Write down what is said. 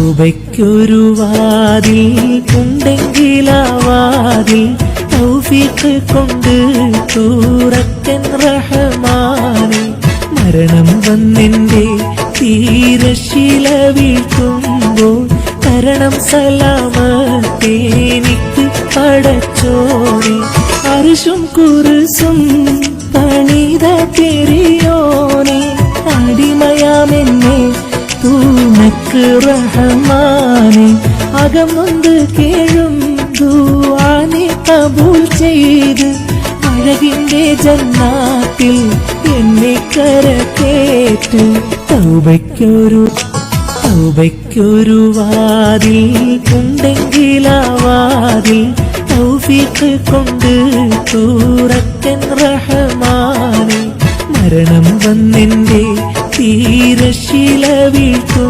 തൗബയ്ക്കൊരു വാതിൽ ഉണ്ടെങ്കിലാ വാതിൽ തൗഫീഖ് കൊണ്ട് തൂറക്കൻ റഹമാനെ മരണം വന്നെന്റെ തീരശില വീഴ്ത്തുമ്പോൾ കരണം സലാമത്തേനിക്ക് പടച്ചോനെ. അരിശും കുറിസും പണിത പെരിയോനെ തൂനക്ക് റഹമാനെ അകമൊന്ന് കേഴും ദൂവാനെ കബൂൽ ചെയ്ത് അഴകിന്റെ ജന്നാത്തിൽ എന്നെ കരക്കേറ്റ് തൗബയ്ക്കൊരു തൗബയ്ക്കൊരു വാതിൽ ഉണ്ടെങ്കിലാ വാതിൽ തൗഫീഖ് കൊണ്ട് തൂറക്കൻ റഹമാനെ. മരണം വന്നെന്റെ തീരശില വീഴ്ത്തും